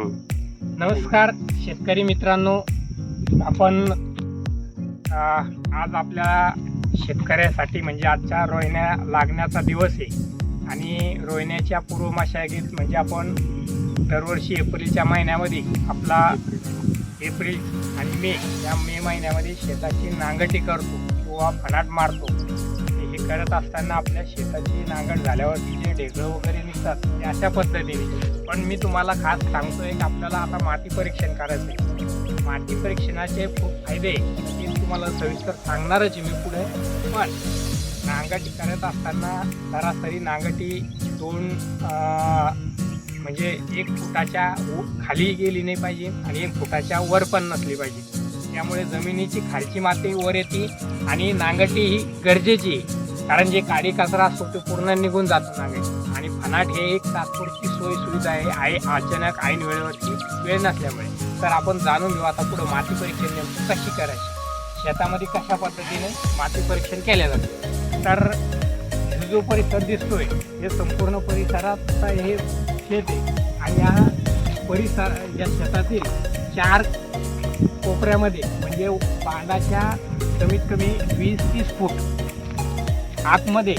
हो. नमस्कार शेतकरी मित्रांनो. आपण आज आपल्या शेतकऱ्यासाठी म्हणजे आजच्या रोहिण्या लागण्याचा दिवस आहे. आणि रोहिण्याच्या पूर्वमाशागीत म्हणजे आपण दरवर्षी एप्रिलच्या महिन्यामध्ये आपला एप्रिल आणि मे या मे महिन्यामध्ये शेताची नांगटी करतो किंवा फनाट मारतो. करत असताना आपल्या शेताची नांगड झाल्यावरती जे ढेकळं वगैरे निघतात ते अशा पद्धतीने. पण मी तुम्हाला खास सांगतोय की आपल्याला आता माती परीक्षण करायचं आहे माती परीक्षणाचे खूप फायदे ते तुम्हाला सविस्तर सांगणारच आहे मी पुढे. पण नांगटी करत असताना सरासरी नांगटी दोन म्हणजे एक फुटाच्या खाली गेली नाही पाहिजे आणि एक फुटाच्या वर पण नसली पाहिजे. त्यामुळे जमिनीची खालची माती वर येते आणि नांगटी ही गरजेची आहे. कारण जे काडी कचरा असतो तो पूर्ण निघून जातो नांगटी आणि फनाट हे एक तात्पुरती सोय सुविधा आहे. आई अचानक ऐन वेळेवरती वेळ नसल्यामुळे. तर आपण जाणून घेऊ आता पुढं माती परीक्षण नेमकी कशी करायची? शेतामध्ये कशा पद्धतीने माती परीक्षण केले जाते? तर जो परिसर दिसतोय हे संपूर्ण परिसरात हे शेत आहे. आणि या परिसर या शेतातील चार कोपऱ्यामध्ये म्हणजे बांधाच्या कमीत कमी वीस तीस फूट आतमध्ये.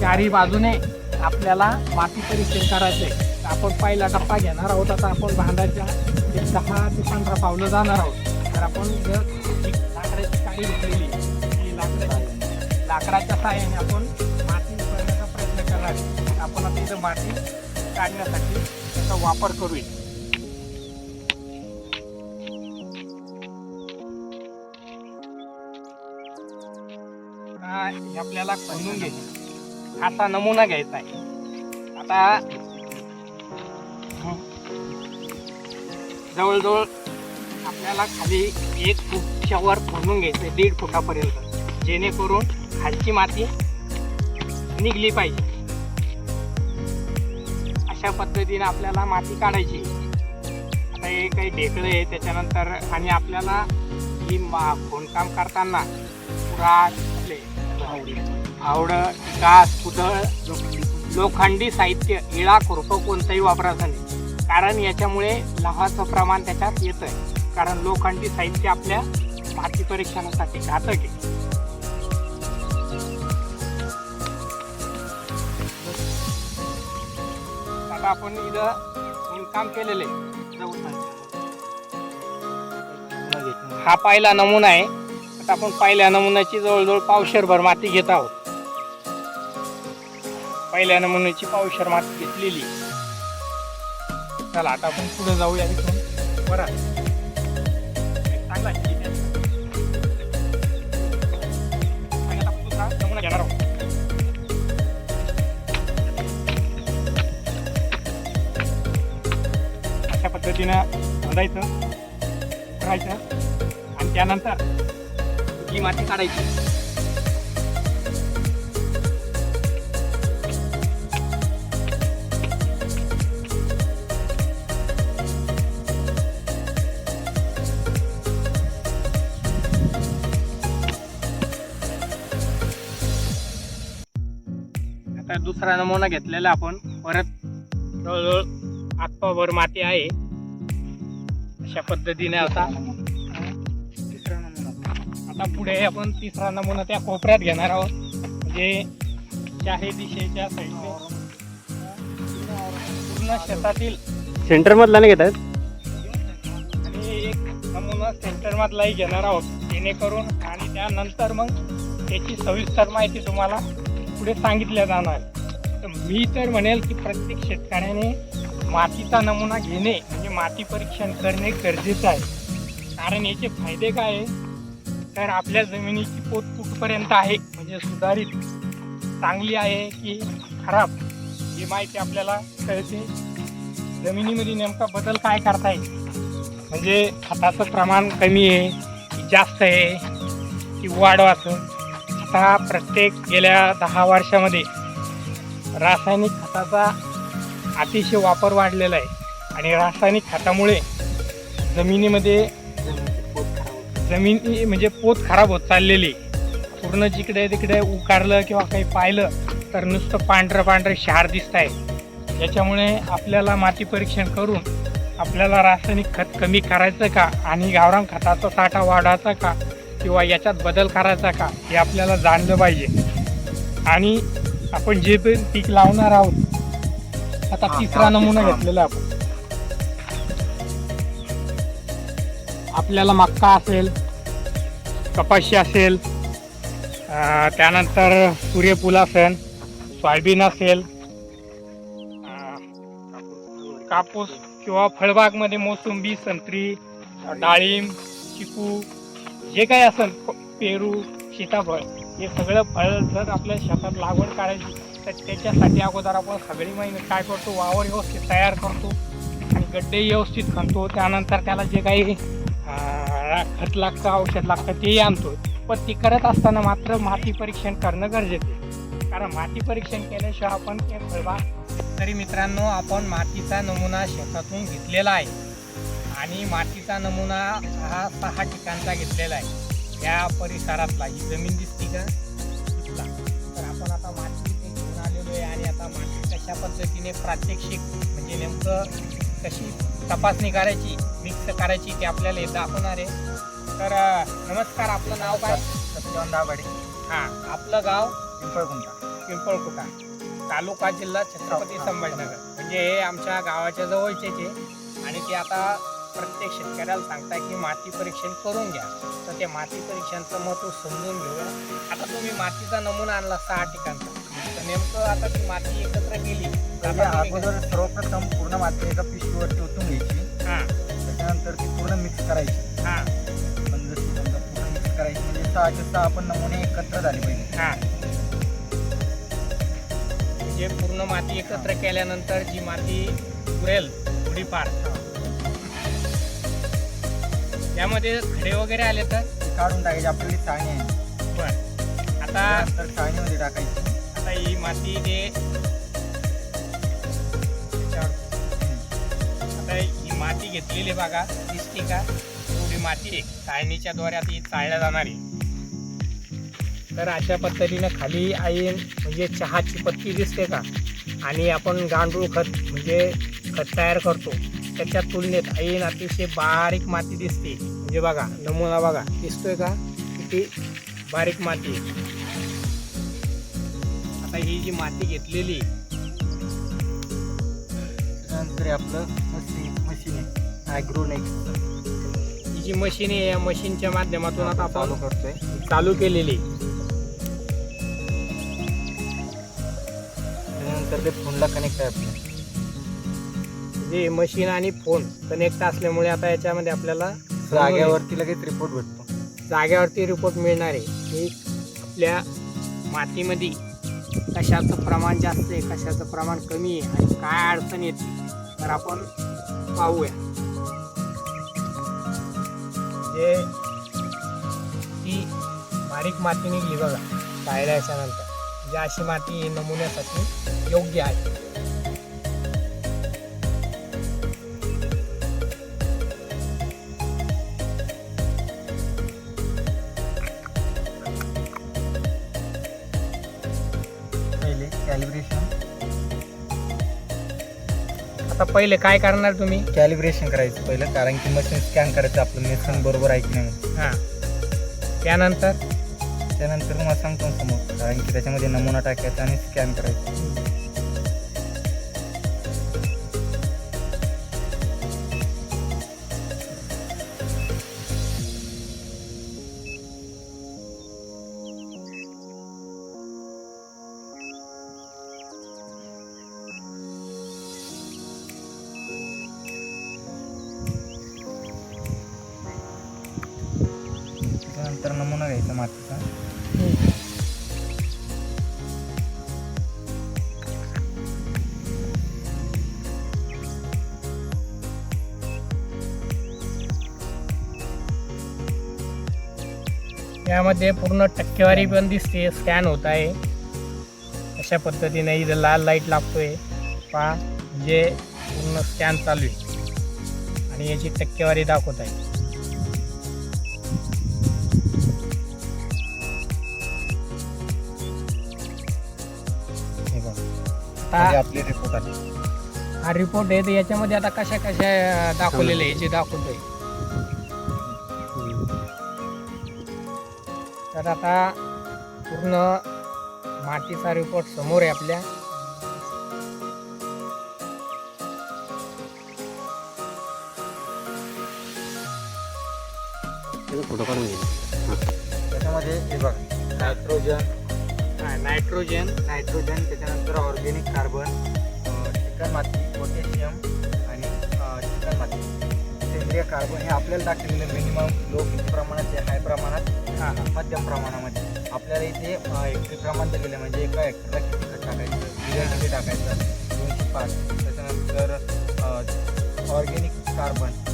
चारही बाजूने आपल्याला माती परीक्षण करायचं आहे आपण पहिला टप्पा घेणार आहोत. आता आपण भांडाच्या एक दहा ते पंधरा पावलं जाणार आहोत. तर आपण जर एक लाकडाची काडी घेतलेली ती लाकडाची लाकडाच्या साह्याने आपण माती करण्याचा प्रयत्न करणार आपण आता माती काढण्यासाठी त्याचा वापर करूया. हे आपल्याला खणून घ्यायचे. असा नमुना घ्यायचा आहे. आता जवळजवळ आपल्याला खाली एक फुटच्यावर खणून घ्यायचं आहे दीड फुटापर्यंत. जेणेकरून खालची माती निघली पाहिजे. अशा पद्धतीने आपल्याला माती काढायची. आता हे काही ढेकळं आहे त्याच्यानंतर आणि आपल्याला ही मा खोणकाम करताना पुरात आवडेल फावडं कास कुदळ लोखंडी साहित्य इळा खुरपं कोणतंही वापरायचं नाही. कारण याच्यामुळे लहाचं प्रमाण त्याच्यात येतं आहे कारण लोखंडी साहित्य आपल्या माती परीक्षणासाठी घातक आहे. आता आपण इथं काम केलेलं आहे. जाऊ हा पहिला नमुना आहे. आता आपण पहिल्या नमुन्याची जवळजवळ पावशरभर माती घेत आहोत. पहिल्या नमुन्याची पावशर माती घेतलेली. चला आता आपण पुढे जाऊया इथून. बरा. चांगला नमुना घेणार आहोत. अशा पद्धतीनं बांधायचं करायचं आणि त्यानंतर ही माती काढायची आता दुसरा नमुना घेतलेला आपण. परत जवळजवळ आत्ताभर माती आहे. अशा पद्धतीने आता आता पुढे आपण तिसरा नमुना त्या कोपऱ्यात घेणार आहोत. म्हणजे चारही दिशेच्या साईडने पूर्ण शेतातील सेंटर मधला नाही घेतात आणि एक नमुना सेंटर मधलाही घेणार आहोत. जेणेकरून आणि त्यानंतर मग त्याची सविस्तर माहिती तुम्हाला पुढे सांगितल्या जाणार. तर मी तर म्हणेल की प्रत्येक शेतकऱ्याने मातीचा नमुना घेणे म्हणजे माती परीक्षण करणे गरजेचं आहे. कारण याचे फायदे काय आहे? तर आपल्या जमिनीची पोत कुठपर्यंत आहे? म्हणजे सुधारित चांगली आहे की खराब? ही माहिती आपल्याला कळते. जमिनीमध्ये नेमका बदल काय करता येईल? म्हणजे खताचं प्रमाण कमी आहे की जास्त आहे की वाढवाचं आता प्रत्येक गेल्या दहा वर्षामध्ये रासायनिक खताचा अतिशय वापर वाढलेला आहे. आणि रासायनिक खतामुळे जमिनीमध्ये जमिनी म्हणजे पोत खराब होत चाललेली. पूर्ण जिकडे तिकडे उकारलं किंवा काही पाहिलं तर नुसतं पांढरं पांढरं क्षार दिसत आहे याच्यामुळे आपल्याला माती परीक्षण करून आपल्याला रासायनिक खत कमी करायचं का आणि गावरान खताचा साठा वाढवायचा का किंवा याच्यात बदल करायचा का हे आपल्याला जाणलं पाहिजे. आणि आपण जे पण पीक लावणार आहोत आता तिसरा नमुना. घेतलेला आहे आपण. आपल्याला मक्का असेल कपाशी असेल त्यानंतर सूर्यफूल असेल सोयाबीन असेल कापूस किंवा फळबागमध्ये मोसंबी संत्री डाळिंब चिकू जे काही असेल प- पेरू सीताफळ हे सगळं फळ जर आपल्या शेतात लागवड करायची तर त्याच्यासाठी अगोदर आपण सगळी महिने काय करतो? वावर व्यवस्थित तयार करतो आणि गड्डे व्यवस्थित खणतो. त्यानंतर त्याला जे काही खत लागतं औषध लागतं तेही आणतो पण ती करत असताना मात्र माती परीक्षण करणं गरजेचं आहे. कारण माती परीक्षण केल्याशिवाय आपण ते फळबाग तरी मित्रांनो आपण मातीचा नमुना शेतातून घेतलेला आहे. आणि मातीचा नमुना हा सहा ठिकाणचा घेतलेला आहे. या परिसरातला ही जमीन दिसती का? दिसला. तर आपण आता माती घेऊन आलेलो आहे आणि आता माती कशा पद्धतीने प्रात्यक्षिक म्हणजे नेमकं कशी तपासणी करायची मिक्स करायची ते आपल्याला हे दाखवणार आहे. तर नमस्कार आपलं नाव काय? सत्यवान दाभाडे. हां आपलं गाव? पिंपळकुंटा. पिंपळकुटा. तालुका जिल्हा छत्रपती संभाजीनगर. म्हणजे हे आमच्या गावाच्या जवळचेच आहे. आणि ते आता प्रत्येक शेतकऱ्याला सांगताय की माती परीक्षण करून घ्या. तर ते माती परीक्षणाचं महत्त्व समजून घेऊया. आता तुम्ही मातीचा नमुना आणला सहा ठिकाणचा. तर नेमकं आता ती माती एकत्र केली तर तुम्ही- अगोदर सर्वप्रथम पूर्ण माती एका पिशवीवरती ओतून घ्यायची. हां. त्याच्यानंतर ती पूर्ण मिक्स करायची. हां. जशी समजा पूर्ण मिक्स करायची म्हणजे सहाचे सहा आपण नमुने एकत्र झाले पाहिजे. हां. म्हणजे पूर्ण माती एकत्र केल्यानंतर जी माती उरेल थोडीफार. त्यामध्ये खडे वगैरे आले तर? ती काढून टाकायची आपल्याला चाळणी आहे बर. आता त्यानंतर चाळणीमध्ये टाकायची. आता ही. माती जे आता ही माती घेतलेली बघा दिसते का? एवढी माती आहे. चाळणीच्या द्वारे ही चाळल्या जाणार आहे. तर अशा पद्धतीने खाली आई म्हणजे चहाची पत्ती दिसते का? आणि आपण गांडूळ खत म्हणजे खत तयार करतो. त्याच्या तुलनेत ऐन अतिशय बारीक माती दिसते. म्हणजे बघा नमुना बघा दिसतोय का? किती बारीक माती आहे. आता ही जी माती घेतलेली. त्यानंतर हे आपलं मशीन मशीन आहे. ॲग्रोनेक्स ही जी मशीन आहे या मशीनच्या माध्यमातून आता चालू करतोय. चालू केलेली. त्यानंतर ते फोनला कनेक्ट आहे आपलं. जे मशीन आणि फोन कनेक्ट असल्यामुळे आता याच्यामध्ये आपल्याला जाग्यावरती लगेच रिपोर्ट भेटतो. जागेवरती रिपोर्ट मिळणार आहे. आपल्या मातीमध्ये कशाचं प्रमाण जास्त आहे कशाचं प्रमाण कमी आहे आणि काय अडचण येते तर आपण पाहूया. जे ती बारीक माती निघली बघा काढल्याच्या नंतर. अशी माती नमुन्यासाठी योग्य आहे. कॅलिब्रेशन. आता पहिले काय करणार तुम्ही? कॅलिब्रेशन करायचं पहिलं कारण की मशीन स्कॅन करायचं आपलं मेसन बरोबर आहे की नाही. हां. त्यानंतर? त्यानंतर मग सांगतो समोर कारण की त्याच्यामध्ये नमुना टाकायचा आणि स्कॅन करायचं. यामध्ये पूर्ण टक्केवारी पण दिसते स्कॅन होत आहे. अशा पद्धतीने इथं लाल लाइट लागतोय. पहा म्हणजे पूर्ण स्कॅन चालू आहे. आणि याची टक्केवारी दाखवत आहे. आपले रिपोर्ट आले. हा रिपोर्ट आहे तर याच्यामध्ये आता कशा कशा दाखवलेले आहे जे दाखवतोय. तर आता पूर्ण मातीचा रिपोर्ट समोर आहे आपल्या. फोटो काढून घे. त्याच्यामध्ये हे बघा नायट्रोजन नायट्रोजन नायट्रोजन त्याच्यानंतर ऑर्गॅनिक कार्बन चिकन माती पोटॅशियम आणि चिकन माती. सेंद्रिय कार्बन हे आपल्याला दाखवलेलं मिनिमम लो किती प्रमाणात आहे? हाय प्रमाणात हां हां मध्यम प्रमाणामध्ये. आपल्याला इथे हेक्टरी प्रमाण दिलेलं आहे म्हणजे एका हेक्टरला किती खत टाकायचं युरिया किती टाकायचं दोनशे पाच. त्याच्यानंतर ऑर्गॅनिक कार्बन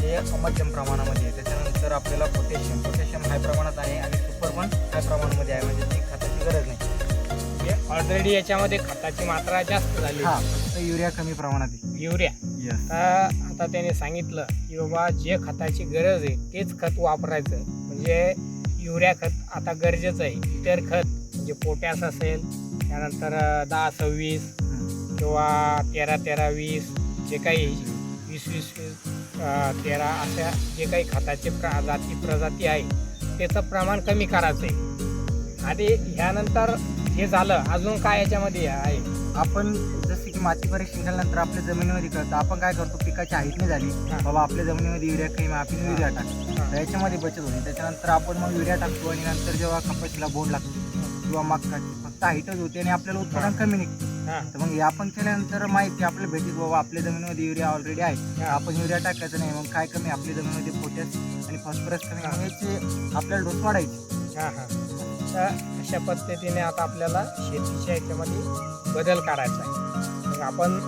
ते मध्यम प्रमाणामध्ये आहे. त्याच्यानंतर आपल्याला पोटॅशियम पोटॅशियम हाय प्रमाणात आहे आणि सुपर पण हाय प्रमाणामध्ये आहे. म्हणजे ती खताची गरज नाही. ऑलरेडी याच्यामध्ये खताची मात्रा जास्त झाली. हा फक्त युरिया कमी प्रमाणात आहे. युरिया. आता आता त्याने सांगितलं की बाबा जे खताची गरज आहे तेच खत वापरायचं. म्हणजे युरिया खत आता गरजेचं आहे. इतर खत म्हणजे पोटॅश असेल त्यानंतर दहा सव्वीस किंवा तेरा तेरा वीस जे काही वीस वीस वीस तेरा अशा जे काही खताचे प्र जाती प्रजाती आहे त्याचं प्रमाण कमी करायचं आहे. आणि ह्यानंतर हे झालं अजून काय याच्यामध्ये आहे? आपण की माती परीक्षण केल्यानंतर आपल्या जमिनीमध्ये कळतं आपण काय करतो पिकाची हाईट नाही झाली. बाबा आपल्या जमिनीमध्ये युरिया कमी आहे, आपण युरिया टाकतो याच्यामध्ये बचत होते. त्याच्यानंतर आपण मग युरिया टाकतो आणि नंतर जेव्हा कपाशीला बोंड लागतो किंवा मकाची फक्त हाईटच होते आणि आपल्याला उत्पादन कमी निघतं. तर मग हे आपण केल्यानंतर माहिती आपल्याला भेटीत बाबा आपल्या जमिनीमध्ये युरिया ऑलरेडी आहे. आपण युरिया टाकायचं नाही मग काय कमी? आपल्या जमिनीमध्ये पोटॅश आणि फॉस्फरस कमी. मग याचे आपल्याला डोस वाढायचे. तर अशा पद्धतीने आता आपल्याला शेतीच्या याच्यामध्ये बदल करायचा आहे. मग आपण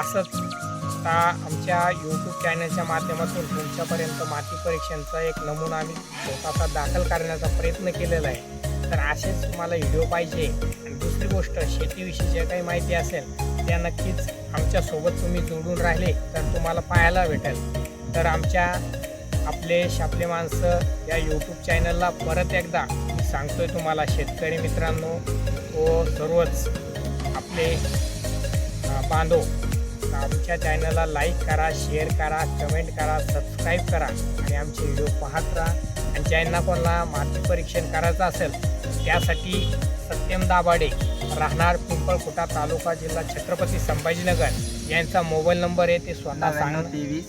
असंच आता आमच्या यूट्यूब चॅनलच्या माध्यमातून तुमच्यापर्यंत माती परीक्षणचा एक नमुना आम्ही स्वतःचा दाखल करण्याचा प्रयत्न केलेला आहे. तर असेच तुम्हाला व्हिडिओ पाहिजे. आणि दुसरी गोष्ट शेतीविषयी जे काही माहिती असेल त्या नक्कीच आमच्यासोबत तुम्ही जोडून राहिले तर तुम्हाला पाहायला भेटेल. तर आमच्या आपले शापले माणसं या यूट्यूब चॅनलला परत एकदा मी सांगतोय तुम्हाला शेतकरी मित्रांनो व सर्वच आपले बांधव तर आमच्या चॅनलला लाईक करा शेअर करा कमेंट करा सबस्क्राईब करा आणि आमचे व्हिडिओ पाहत राहा. आणि ज्यांना कोणाला माती परीक्षण करायचं असेल त्यासाठी सत्यम दाभाडे राहणार पिंपळखुटा तालुका जिल्हा छत्रपती संभाजीनगर. यांचा मोबाईल नंबर आहे ते स्वतः सांग तेवीस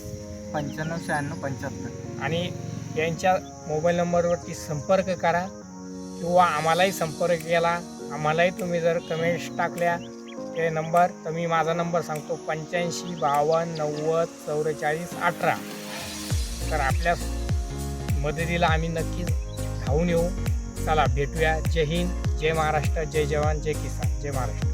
पंच्याण्णव शहाण्णव पंच्याहत्तर. आणि यांच्या मोबाईल नंबरवरती संपर्क करा किंवा आम्हालाही संपर्क केला. आम्हालाही तुम्ही जर कमेंट्स टाकल्या ते नंबर तर मी माझा नंबर सांगतो पंच्याऐंशी बावन्न नव्वद चौवेचाळीस अठरा. तर आपल्या मदतीला आम्ही नक्कीच धावून येऊ. चला भेटूया. जय हिंद जय महाराष्ट्र जय जवान जय किसान जय महाराष्ट्र.